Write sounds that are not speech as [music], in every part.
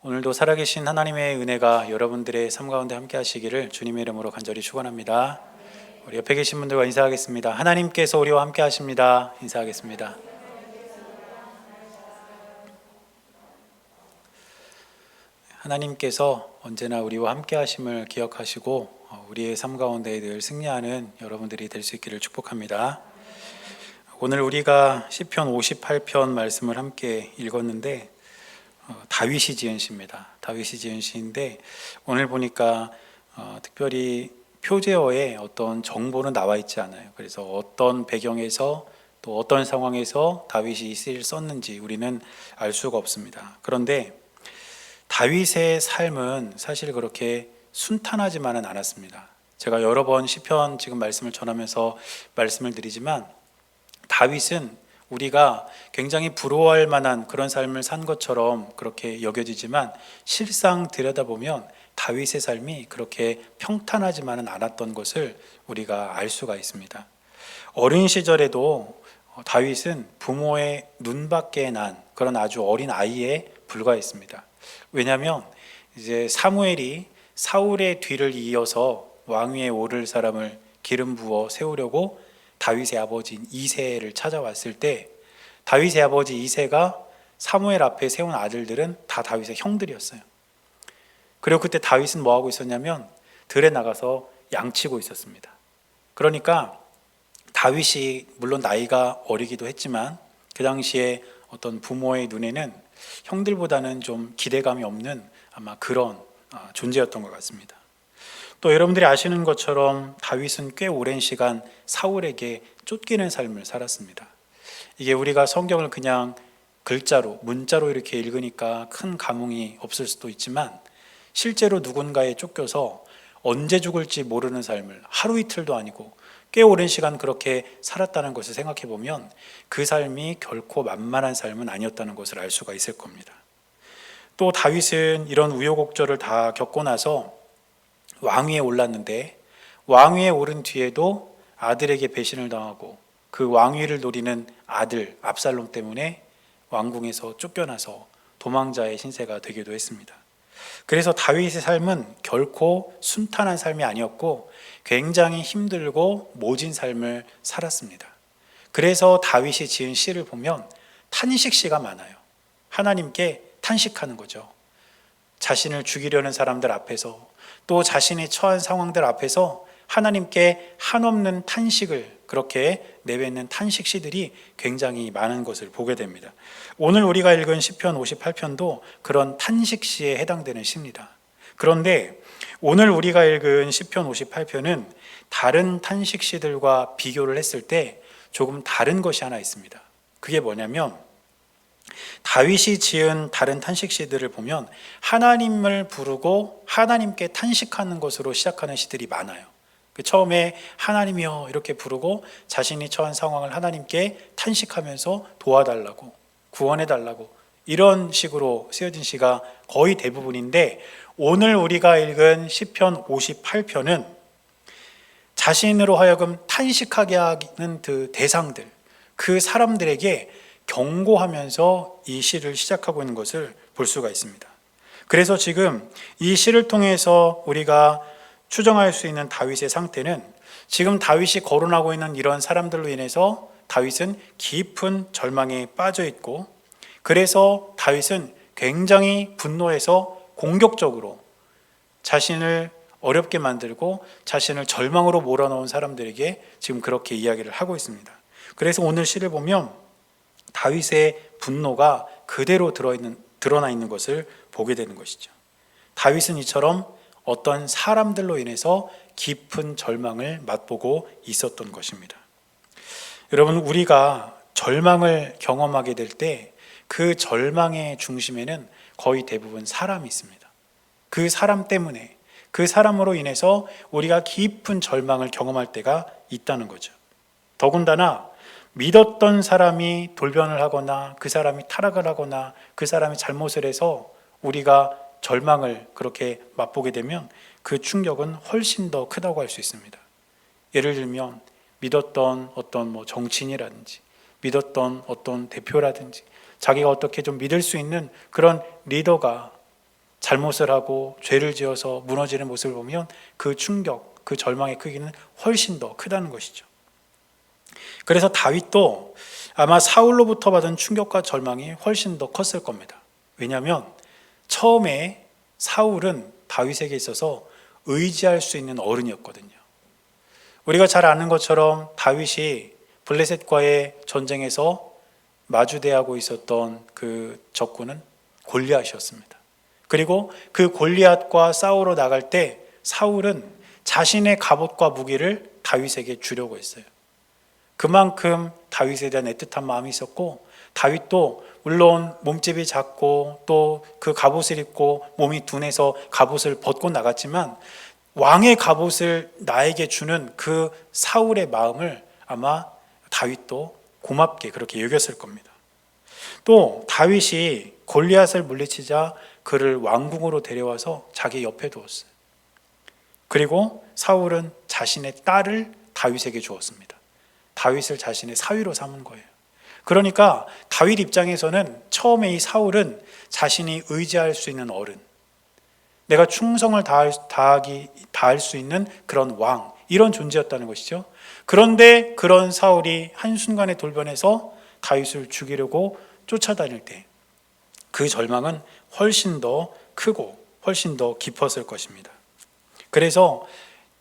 오늘도 살아계신 하나님의 은혜가 여러분들의 삶 가운데 함께 하시기를 주님의 이름으로 간절히 축원합니다. 우리 옆에 계신 분들과 인사하겠습니다. 하나님께서 우리와 함께 하십니다. 인사하겠습니다. 하나님께서 언제나 우리와 함께 하심을 기억하시고 어, 우리의 삶 가운데 늘 승리하는 여러분들이 될 수 있기를 축복합니다. 오늘 우리가 시편 58편 말씀을 함께 읽었는데 어, 다윗이 지은 시입니다. 다윗이 지은 시인데 오늘 보니까 어, 특별히 표제어에 어떤 정보는 나와 있지 않아요. 그래서 어떤 배경에서 또 어떤 상황에서 다윗이 이 시를 썼는지 우리는 알 수가 없습니다. 그런데 다윗의 삶은 사실 그렇게 순탄하지만은 않았습니다. 제가 여러 번 시편 지금 말씀을 전하면서 말씀을 드리지만 다윗은 우리가 굉장히 부러워할 만한 그런 삶을 산 것처럼 그렇게 여겨지지만 실상 들여다보면 다윗의 삶이 그렇게 평탄하지만은 않았던 것을 우리가 알 수가 있습니다. 어린 시절에도 다윗은 부모의 눈밖에 난 그런 아주 어린 아이에 불과했습니다. 왜냐하면 이제 사무엘이 사울의 뒤를 이어서 왕위에 오를 사람을 기름 부어 세우려고 다윗의 아버지 이세를 찾아왔을 때 다윗의 아버지 이세가 사무엘 앞에 세운 아들들은 다 다윗의 형들이었어요. 그리고 그때 다윗은 뭐 하고 있었냐면 들에 나가서 양치고 있었습니다. 그러니까 다윗이 물론 나이가 어리기도 했지만 그 당시에 어떤 부모의 눈에는 형들보다는 좀 기대감이 없는 아마 그런 아, 존재였던 것 같습니다. 또 여러분들이 아시는 것처럼 다윗은 꽤 오랜 시간 사울에게 쫓기는 삶을 살았습니다. 이게 우리가 성경을 그냥 글자로, 문자로 이렇게 읽으니까 큰 감흥이 없을 수도 있지만 실제로 누군가에 쫓겨서 언제 죽을지 모르는 삶을 하루 이틀도 아니고 꽤 오랜 시간 그렇게 살았다는 것을 생각해 보면 그 삶이 결코 만만한 삶은 아니었다는 것을 알 수가 있을 겁니다. 또 다윗은 이런 우여곡절을 다 겪고 나서 왕위에 올랐는데 왕위에 오른 뒤에도 아들에게 배신을 당하고 그 왕위를 노리는 아들 압살롬 때문에 왕궁에서 쫓겨나서 도망자의 신세가 되기도 했습니다. 그래서 다윗의 삶은 결코 순탄한 삶이 아니었고 굉장히 힘들고 모진 삶을 살았습니다. 그래서 다윗이 지은 시를 보면 탄식 시가 많아요. 하나님께 탄식하는 거죠. 자신을 죽이려는 사람들 앞에서 또 자신이 처한 상황들 앞에서 하나님께 한없는 탄식을 그렇게 내뱉는 탄식 시들이 굉장히 많은 것을 보게 됩니다. 오늘 우리가 읽은 시편 58편도 그런 탄식 시에 해당되는 시입니다. 그런데 오늘 우리가 읽은 시편 58편은 다른 탄식 시들과 비교를 했을 때 조금 다른 것이 하나 있습니다. 그게 뭐냐면 다윗이 지은 다른 탄식 시들을 보면 하나님을 부르고 하나님께 탄식하는 것으로 시작하는 시들이 많아요. 그 처음에 하나님이여 이렇게 부르고 자신이 처한 상황을 하나님께 탄식하면서 도와달라고 구원해달라고 이런 식으로 쓰여진 시가 거의 대부분인데 오늘 우리가 읽은 시편 58편은 자신으로 하여금 탄식하게 하는 그 대상들 그 사람들에게 경고하면서 이 시를 시작하고 있는 것을 볼 수가 있습니다. 그래서 지금 이 시를 통해서 우리가 추정할 수 있는 다윗의 상태는 지금 다윗이 거론하고 있는 이런 사람들로 인해서 다윗은 깊은 절망에 빠져 있고 그래서 다윗은 굉장히 분노해서 공격적으로 자신을 어렵게 만들고 자신을 절망으로 몰아넣은 사람들에게 지금 그렇게 이야기를 하고 있습니다. 그래서 오늘 시를 보면 다윗의 분노가 그대로 들어있는, 드러나 있는 것을 보게 되는 것이죠. 다윗은 이처럼 어떤 사람들로 인해서 깊은 절망을 맛보고 있었던 것입니다. 여러분, 우리가 절망을 경험하게 될 때 그 절망의 중심에는 거의 대부분 사람이 있습니다. 그 사람 때문에 그 사람으로 인해서 우리가 깊은 절망을 경험할 때가 있다는 거죠. 더군다나 믿었던 사람이 돌변을 하거나 그 사람이 타락을 하거나 그 사람이 잘못을 해서 우리가 절망을 그렇게 맛보게 되면 그 충격은 훨씬 더 크다고 할 수 있습니다. 예를 들면 믿었던 어떤 뭐 정치인이라든지 믿었던 어떤 대표라든지 자기가 어떻게 좀 믿을 수 있는 그런 리더가 잘못을 하고 죄를 지어서 무너지는 모습을 보면 그 충격, 그 절망의 크기는 훨씬 더 크다는 것이죠. 그래서 다윗도 아마 사울로부터 받은 충격과 절망이 훨씬 더 컸을 겁니다. 왜냐하면 처음에 사울은 다윗에게 있어서 의지할 수 있는 어른이었거든요. 우리가 잘 아는 것처럼 다윗이 블레셋과의 전쟁에서 마주대하고 있었던 그 적군은 골리앗이었습니다. 그리고 그 골리앗과 싸우러 나갈 때 사울은 자신의 갑옷과 무기를 다윗에게 주려고 했어요. 그만큼 다윗에 대한 애틋한 마음이 있었고 다윗도 물론 몸집이 작고 또 그 갑옷을 입고 몸이 둔해서 갑옷을 벗고 나갔지만 왕의 갑옷을 나에게 주는 그 사울의 마음을 아마 다윗도 고맙게 그렇게 여겼을 겁니다. 또 다윗이 골리앗을 물리치자 그를 왕궁으로 데려와서 자기 옆에 두었어요. 그리고 사울은 자신의 딸을 다윗에게 주었습니다. 다윗을 자신의 사위로 삼은 거예요. 그러니까 다윗 입장에서는 처음에 이 사울은 자신이 의지할 수 있는 어른, 내가 충성을 다할, 다하기, 다할 수 있는 그런 왕, 이런 존재였다는 것이죠. 그런데 그런 사울이 한순간에 돌변해서 다윗을 죽이려고 쫓아다닐 때 그 절망은 훨씬 더 크고 훨씬 더 깊었을 것입니다. 그래서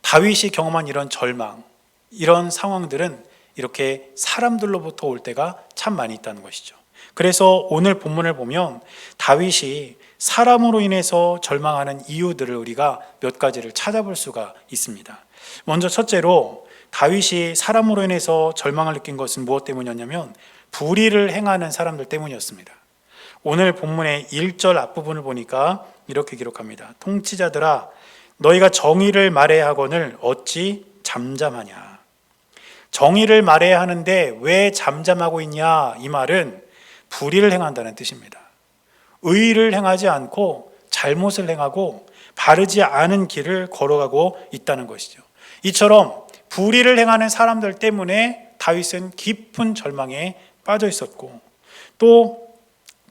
다윗이 경험한 이런 절망, 이런 상황들은 이렇게 사람들로부터 올 때가 참 많이 있다는 것이죠. 그래서 오늘 본문을 보면 다윗이 사람으로 인해서 절망하는 이유들을 우리가 몇 가지를 찾아볼 수가 있습니다. 먼저 첫째로 다윗이 사람으로 인해서 절망을 느낀 것은 무엇 때문이었냐면 불의를 행하는 사람들 때문이었습니다. 오늘 본문의 1절 앞부분을 보니까 이렇게 기록합니다. 통치자들아 너희가 정의를 말해야 하거늘 어찌 잠잠하냐. 정의를 말해야 하는데 왜 잠잠하고 있냐? 이 말은 불의를 행한다는 뜻입니다. 의를 행하지 않고 잘못을 행하고 바르지 않은 길을 걸어가고 있다는 것이죠. 이처럼 불의를 행하는 사람들 때문에 다윗은 깊은 절망에 빠져 있었고 또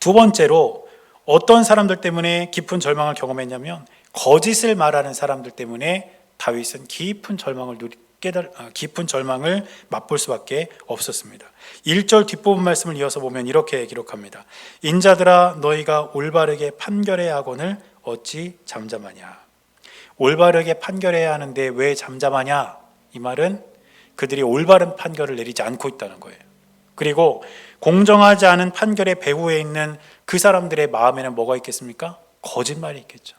두 번째로 어떤 사람들 때문에 깊은 절망을 경험했냐면 거짓을 말하는 사람들 때문에 다윗은 깊은 절망을 깨달 아, 깊은 절망을 맛볼 수밖에 없었습니다. 1절 뒷부분 말씀을 이어서 보면 이렇게 기록합니다. 인자들아 너희가 올바르게 판결해야 하거늘 어찌 잠잠하냐. 올바르게 판결해야 하는데 왜 잠잠하냐? 이 말은 그들이 올바른 판결을 내리지 않고 있다는 거예요. 그리고 공정하지 않은 판결의 배후에 있는 그 사람들의 마음에는 뭐가 있겠습니까? 거짓말이 있겠죠.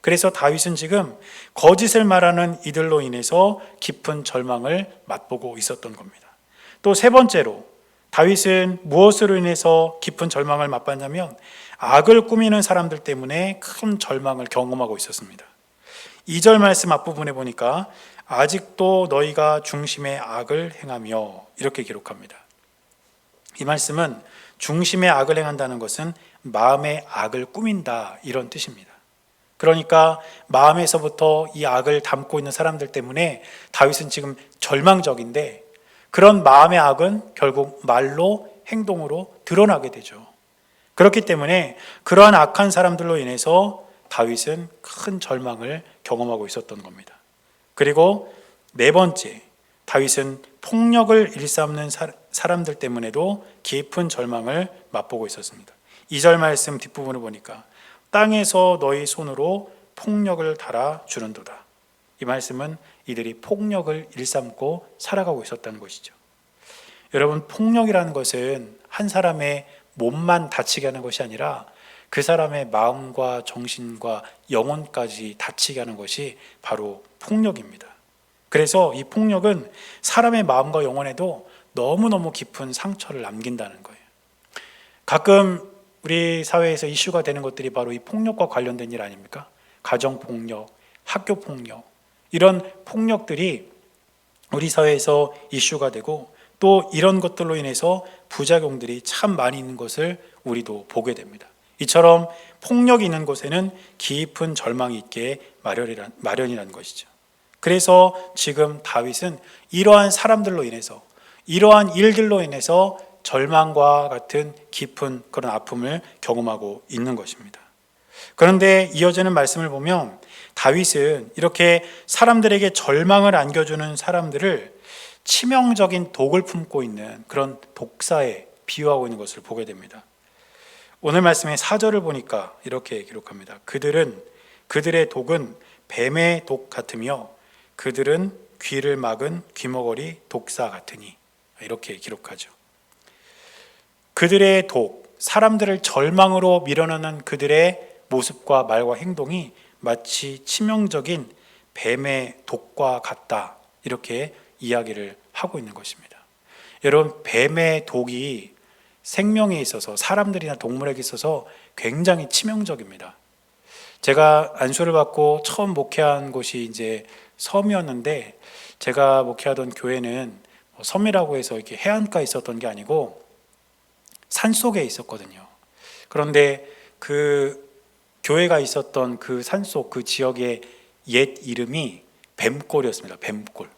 그래서 다윗은 지금 거짓을 말하는 이들로 인해서 깊은 절망을 맛보고 있었던 겁니다. 또 세 번째로 다윗은 무엇으로 인해서 깊은 절망을 맛봤냐면 악을 꾸미는 사람들 때문에 큰 절망을 경험하고 있었습니다. 2절 말씀 앞부분에 보니까 아직도 너희가 중심의 악을 행하며 이렇게 기록합니다. 이 말씀은 중심의 악을 행한다는 것은 마음의 악을 꾸민다 이런 뜻입니다. 그러니까 마음에서부터 이 악을 담고 있는 사람들 때문에 다윗은 지금 절망적인데 그런 마음의 악은 결국 말로 행동으로 드러나게 되죠. 그렇기 때문에 그러한 악한 사람들로 인해서 다윗은 큰 절망을 경험하고 있었던 겁니다. 그리고 네 번째, 다윗은 폭력을 일삼는 사람들 때문에도 깊은 절망을 맛보고 있었습니다. 2절 말씀 뒷부분을 보니까 땅에서 너희 손으로 폭력을 달아 주는도다. 이 말씀은 이들이 폭력을 일삼고 살아가고 있었다는 것이죠. 여러분, 폭력이라는 것은 한 사람의 몸만 다치게 하는 것이 아니라 그 사람의 마음과 정신과 영혼까지 다치게 하는 것이 바로 폭력입니다. 그래서 이 폭력은 사람의 마음과 영혼에도 너무너무 깊은 상처를 남긴다는 거예요. 가끔 우리 사회에서 이슈가 되는 것들이 바로 이 폭력과 관련된 일 아닙니까? 가정 폭력, 학교 폭력, 이런 폭력들이 우리 사회에서 이슈가 되고 또 이런 것들로 인해서 부작용들이 참 많이 있는 것을 우리도 보게 됩니다. 이처럼 폭력이 있는 곳에는 깊은 절망이 있게 마련이란, 마련이라는 것이죠. 그래서 지금 다윗은 이러한 사람들로 인해서 이러한 일들로 인해서 절망과 같은 깊은 그런 아픔을 경험하고 있는 것입니다. 그런데 이어지는 말씀을 보면 다윗은 이렇게 사람들에게 절망을 안겨주는 사람들을 치명적인 독을 품고 있는 그런 독사에 비유하고 있는 것을 보게 됩니다. 오늘 말씀의 사절을 보니까 이렇게 기록합니다. 그들은 그들의 독은 뱀의 독 같으며 그들은 귀를 막은 귀머거리 독사 같으니 이렇게 기록하죠. 그들의 독, 사람들을 절망으로 밀어넣는 그들의 모습과 말과 행동이 마치 치명적인 뱀의 독과 같다. 이렇게 이야기를 하고 있는 것입니다. 여러분, 뱀의 독이 생명에 있어서 사람들이나 동물에게 있어서 굉장히 치명적입니다. 제가 안수를 받고 처음 목회한 곳이 이제 섬이었는데 제가 목회하던 교회는 뭐 섬이라고 해서 이렇게 해안가에 있었던 게 아니고 산 속에 있었거든요. 그런데 그 교회가 있었던 그 산속 그 지역의 옛 이름이 뱀골이었습니다. 뱀골.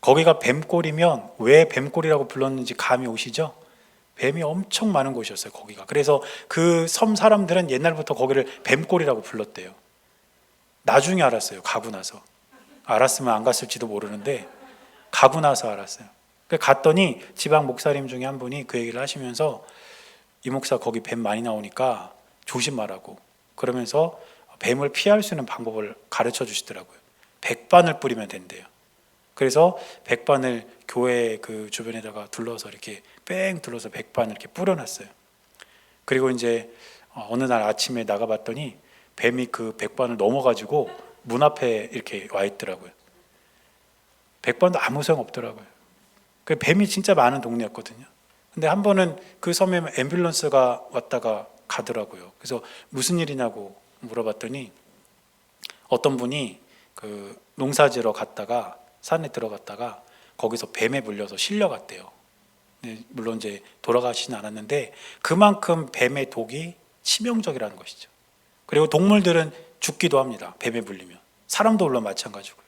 거기가 뱀골이면 왜 뱀골이라고 불렀는지 감이 오시죠? 뱀이 엄청 많은 곳이었어요, 거기가. 그래서 그 섬 사람들은 옛날부터 거기를 뱀골이라고 불렀대요. 나중에 알았어요, 가고 나서. 알았으면 안 갔을지도 모르는데, 가고 나서 알았어요. 그 갔더니 지방 목사님 중에 한 분이 그 얘기를 하시면서 이 목사 거기 뱀 많이 나오니까 조심하라고 그러면서 뱀을 피할 수 있는 방법을 가르쳐 주시더라고요. 백반을 뿌리면 된대요. 그래서 백반을 교회 그 주변에다가 둘러서 이렇게 뺑 둘러서 백반을 이렇게 뿌려놨어요. 그리고 이제 어느 날 아침에 나가봤더니 뱀이 그 백반을 넘어가지고 문 앞에 이렇게 와 있더라고요. 백반도 아무 소용 없더라고요. 그 뱀이 진짜 많은 동네였거든요. 근데 한 번은 그 섬에 앰뷸런스가 왔다가 가더라고요. 그래서 무슨 일이냐고 물어봤더니 어떤 분이 그 농사지러 갔다가 산에 들어갔다가 거기서 뱀에 물려서 실려갔대요. 네, 물론 이제 돌아가시진 않았는데 그만큼 뱀의 독이 치명적이라는 것이죠. 그리고 동물들은 죽기도 합니다. 뱀에 물리면 사람도 물론 마찬가지고요.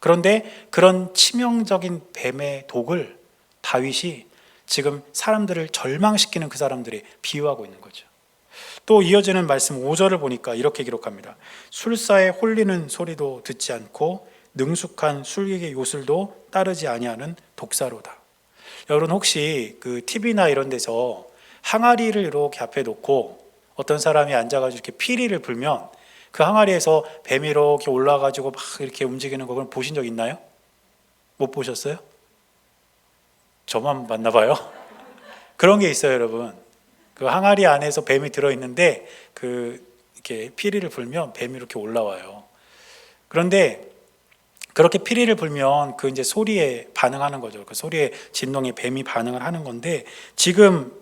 그런데 그런 치명적인 뱀의 독을 다윗이 지금 사람들을 절망시키는 그 사람들이 비유하고 있는 거죠. 또 이어지는 말씀 5절을 보니까 이렇게 기록합니다. 술사에 홀리는 소리도 듣지 않고 능숙한 술객의 요술도 따르지 아니하는 독사로다. 여러분 혹시 그 TV나 이런 데서 항아리를 이렇게 앞에 놓고 어떤 사람이 앉아가지고 이렇게 피리를 불면 그 항아리에서 뱀이 이렇게 올라가지고 막 이렇게 움직이는 거 보신 적 있나요? 못 보셨어요? 저만 봤나 봐요. [laughs] 그런 게 있어요, 여러분. 그 항아리 안에서 뱀이 들어 있는데 그 이렇게 피리를 불면 뱀이 이렇게 올라와요. 그런데 그렇게 피리를 불면 그 이제 소리에 반응하는 거죠. 그 소리의 진동에 뱀이 반응을 하는 건데 지금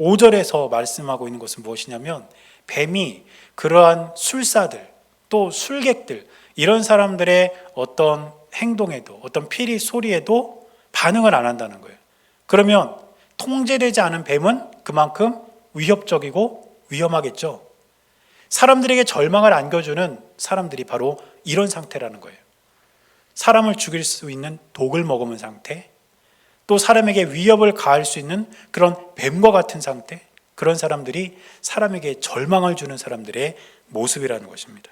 5절에서 말씀하고 있는 것은 무엇이냐면 뱀이 그러한 술사들 또 술객들 이런 사람들의 어떤 행동에도 어떤 피리 소리에도 반응을 안 한다는 거예요. 그러면 통제되지 않은 뱀은 그만큼 위협적이고 위험하겠죠. 사람들에게 절망을 안겨주는 사람들이 바로 이런 상태라는 거예요. 사람을 죽일 수 있는 독을 머금은 상태, 또 사람에게 위협을 가할 수 있는 그런 뱀과 같은 상태, 그런 사람들이 사람에게 절망을 주는 사람들의 모습이라는 것입니다.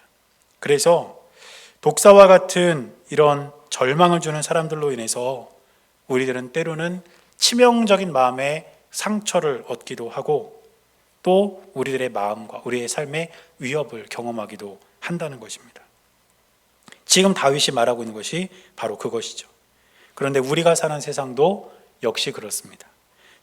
그래서 독사와 같은 이런 절망을 주는 사람들로 인해서 우리들은 때로는 치명적인 마음의 상처를 얻기도 하고 또 우리들의 마음과 우리의 삶의 위협을 경험하기도 한다는 것입니다. 지금 다윗이 말하고 있는 것이 바로 그것이죠. 그런데 우리가 사는 세상도 역시 그렇습니다.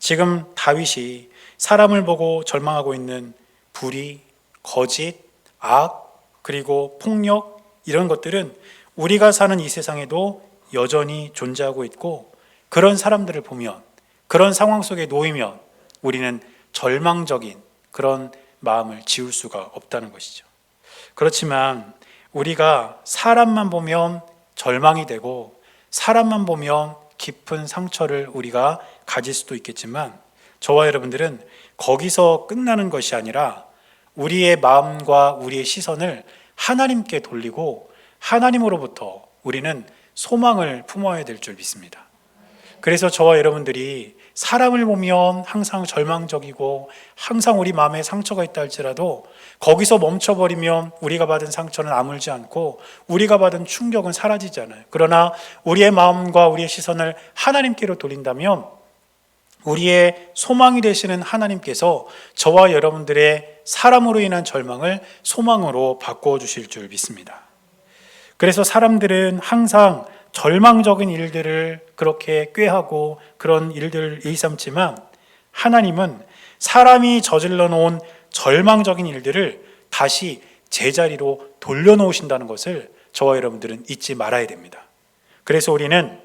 지금 다윗이 사람을 보고 절망하고 있는 불의, 거짓, 악, 그리고 폭력 이런 것들은 우리가 사는 이 세상에도 여전히 존재하고 있고 그런 사람들을 보면 그런 상황 속에 놓이면 우리는 절망적인 그런 마음을 지울 수가 없다는 것이죠. 그렇지만 우리가 사람만 보면 절망이 되고 사람만 보면 깊은 상처를 우리가 가질 수도 있겠지만 저와 여러분들은 거기서 끝나는 것이 아니라 우리의 마음과 우리의 시선을 하나님께 돌리고 하나님으로부터 우리는 소망을 품어야 될 줄 믿습니다. 그래서 저와 여러분들이 사람을 보면 항상 절망적이고 항상 우리 마음에 상처가 있다 할지라도 거기서 멈춰버리면 우리가 받은 상처는 아물지 않고 우리가 받은 충격은 사라지잖아요. 그러나 우리의 마음과 우리의 시선을 하나님께로 돌린다면 우리의 소망이 되시는 하나님께서 저와 여러분들의 사람으로 인한 절망을 소망으로 바꾸어 주실 줄 믿습니다. 그래서 사람들은 항상 절망적인 일들을 그렇게 꾀하고 그런 일들을 일삼지만 하나님은 사람이 저질러 놓은 절망적인 일들을 다시 제자리로 돌려놓으신다는 것을 저와 여러분들은 잊지 말아야 됩니다. 그래서 우리는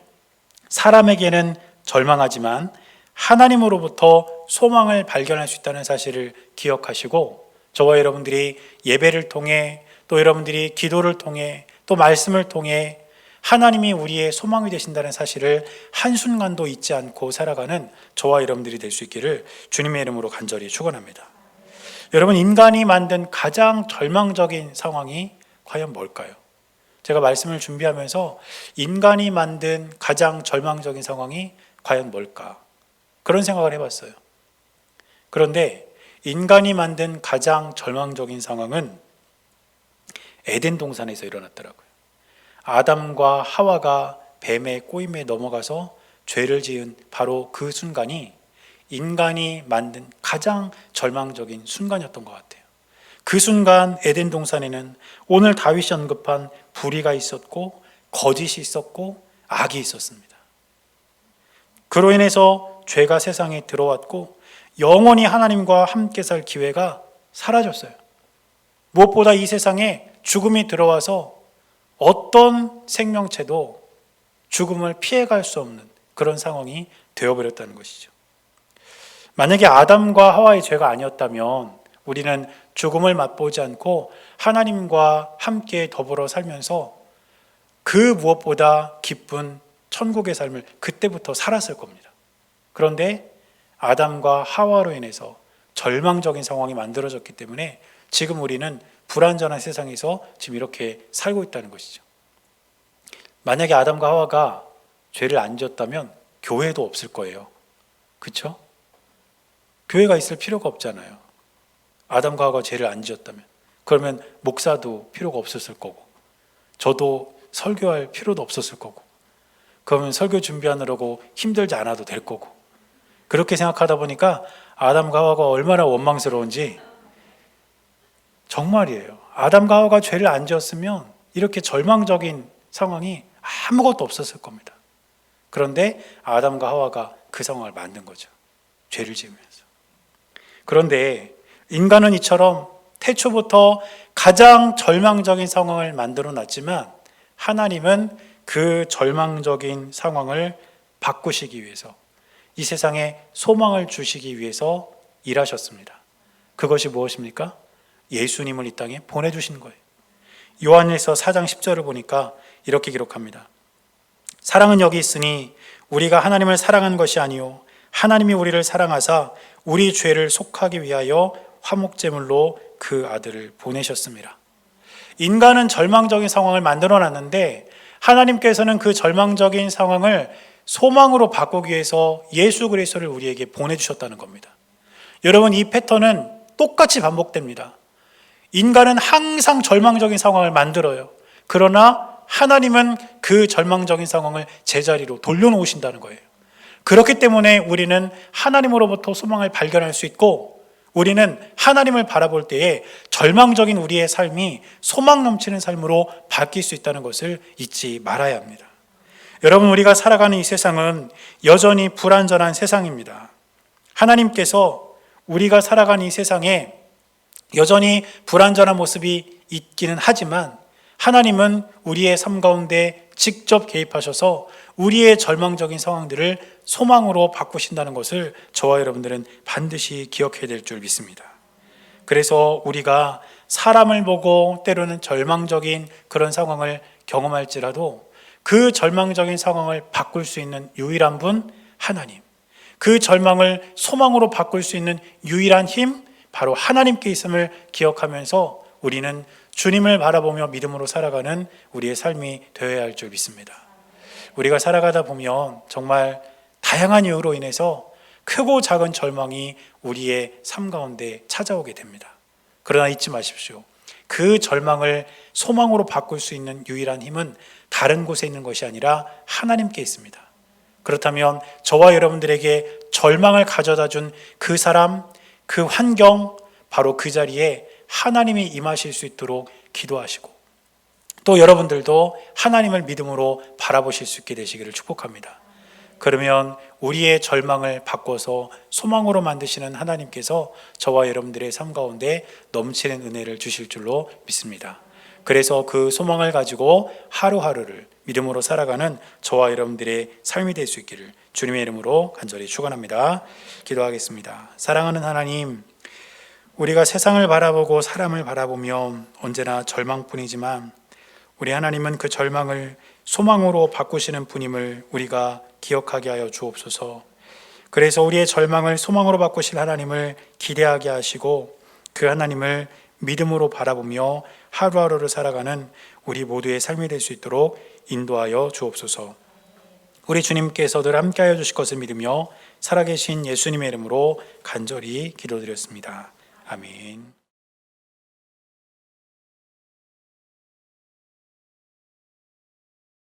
사람에게는 절망하지만 하나님으로부터 소망을 발견할 수 있다는 사실을 기억하시고 저와 여러분들이 예배를 통해 또 여러분들이 기도를 통해 또 말씀을 통해 하나님이 우리의 소망이 되신다는 사실을 한순간도 잊지 않고 살아가는 저와 여러분들이 될 수 있기를 주님의 이름으로 간절히 축원합니다. 여러분 인간이 만든 가장 절망적인 상황이 과연 뭘까요? 제가 말씀을 준비하면서 인간이 만든 가장 절망적인 상황이 과연 뭘까? 그런 생각을 해 봤어요. 그런데 인간이 만든 가장 절망적인 상황은 에덴 동산에서 일어났더라고요. 아담과 하와가 뱀의 꼬임에 넘어가서 죄를 지은 바로 그 순간이 인간이 만든 가장 절망적인 순간이었던 것 같아요. 그 순간 에덴 동산에는 오늘 다윗이 언급한 불의가 있었고 거짓이 있었고 악이 있었습니다. 그로 인해서 죄가 세상에 들어왔고 영원히 하나님과 함께 살 기회가 사라졌어요. 무엇보다 이 세상에 죽음이 들어와서 어떤 생명체도 죽음을 피해갈 수 없는 그런 상황이 되어버렸다는 것이죠. 만약에 아담과 하와의 죄가 아니었다면 우리는 죽음을 맛보지 않고 하나님과 함께 더불어 살면서 그 무엇보다 기쁜 천국의 삶을 그때부터 살았을 겁니다. 그런데 아담과 하와로 인해서 절망적인 상황이 만들어졌기 때문에 지금 우리는 불완전한 세상에서 지금 이렇게 살고 있다는 것이죠. 만약에 아담과 하와가 죄를 안 지었다면 교회도 없을 거예요. 그렇죠? 교회가 있을 필요가 없잖아요. 아담과 하와가 죄를 안 지었다면 그러면 목사도 필요가 없었을 거고 저도 설교할 필요도 없었을 거고 그러면 설교 준비하느라고 힘들지 않아도 될 거고 그렇게 생각하다 보니까 아담과 하와가 얼마나 원망스러운지 정말이에요. 아담과 하와가 죄를 안 지었으면 이렇게 절망적인 상황이 아무것도 없었을 겁니다. 그런데 아담과 하와가 그 상황을 만든 거죠. 죄를 지으면서. 그런데 인간은 이처럼 태초부터 가장 절망적인 상황을 만들어 놨지만 하나님은 그 절망적인 상황을 바꾸시기 위해서 이 세상에 소망을 주시기 위해서 일하셨습니다. 그것이 무엇입니까? 예수님을 이 땅에 보내주신 거예요. 요한일서 4장 10절을 보니까 이렇게 기록합니다. 사랑은 여기 있으니 우리가 하나님을 사랑한 것이 아니요 하나님이 우리를 사랑하사 우리 죄를 속하기 위하여 화목제물로 그 아들을 보내셨습니다. 인간은 절망적인 상황을 만들어 놨는데 하나님께서는 그 절망적인 상황을 소망으로 바꾸기 위해서 예수 그리스도를 우리에게 보내 주셨다는 겁니다. 여러분 이 패턴은 똑같이 반복됩니다. 인간은 항상 절망적인 상황을 만들어요. 그러나 하나님은 그 절망적인 상황을 제자리로 돌려놓으신다는 거예요. 그렇기 때문에 우리는 하나님으로부터 소망을 발견할 수 있고 우리는 하나님을 바라볼 때에 절망적인 우리의 삶이 소망 넘치는 삶으로 바뀔 수 있다는 것을 잊지 말아야 합니다. 여러분, 우리가 살아가는 이 세상은 여전히 불완전한 세상입니다. 하나님께서 우리가 살아가는 이 세상에 여전히 불완전한 모습이 있기는 하지만 하나님은 우리의 삶 가운데 직접 개입하셔서 우리의 절망적인 상황들을 소망으로 바꾸신다는 것을 저와 여러분들은 반드시 기억해야 될 줄 믿습니다. 그래서 우리가 사람을 보고 때로는 절망적인 그런 상황을 경험할지라도 그 절망적인 상황을 바꿀 수 있는 유일한 분 하나님. 그 절망을 소망으로 바꿀 수 있는 유일한 힘 바로 하나님께 있음을 기억하면서 우리는 주님을 바라보며 믿음으로 살아가는 우리의 삶이 되어야 할 줄 믿습니다. 우리가 살아가다 보면 정말 다양한 이유로 인해서 크고 작은 절망이 우리의 삶 가운데 찾아오게 됩니다. 그러나 잊지 마십시오. 그 절망을 소망으로 바꿀 수 있는 유일한 힘은 다른 곳에 있는 것이 아니라 하나님께 있습니다. 그렇다면 저와 여러분들에게 절망을 가져다 준 그 사람, 그 환경, 바로 그 자리에 하나님이 임하실 수 있도록 기도하시고 또 여러분들도 하나님을 믿음으로 바라보실 수 있게 되시기를 축복합니다. 그러면 우리의 절망을 바꿔서 소망으로 만드시는 하나님께서 저와 여러분들의 삶 가운데 넘치는 은혜를 주실 줄로 믿습니다. 그래서 그 소망을 가지고 하루하루를 믿음으로 살아가는 저와 여러분들의 삶이 될 수 있기를 주님의 이름으로 간절히 축원합니다. 기도하겠습니다. 사랑하는 하나님, 우리가 세상을 바라보고 사람을 바라보며 언제나 절망뿐이지만 우리 하나님은 그 절망을 소망으로 바꾸시는 분임을 우리가 기억하게 하여 주옵소서. 그래서 우리의 절망을 소망으로 바꾸실 하나님을 기대하게 하시고 그 하나님을 믿음으로 바라보며 하루하루를 살아가는 우리 모두의 삶이 될 수 있도록 인도하여 주옵소서. 우리 주님께서 늘 함께하여 주실 것을 믿으며 살아계신 예수님의 이름으로 간절히 기도드렸습니다. 아멘.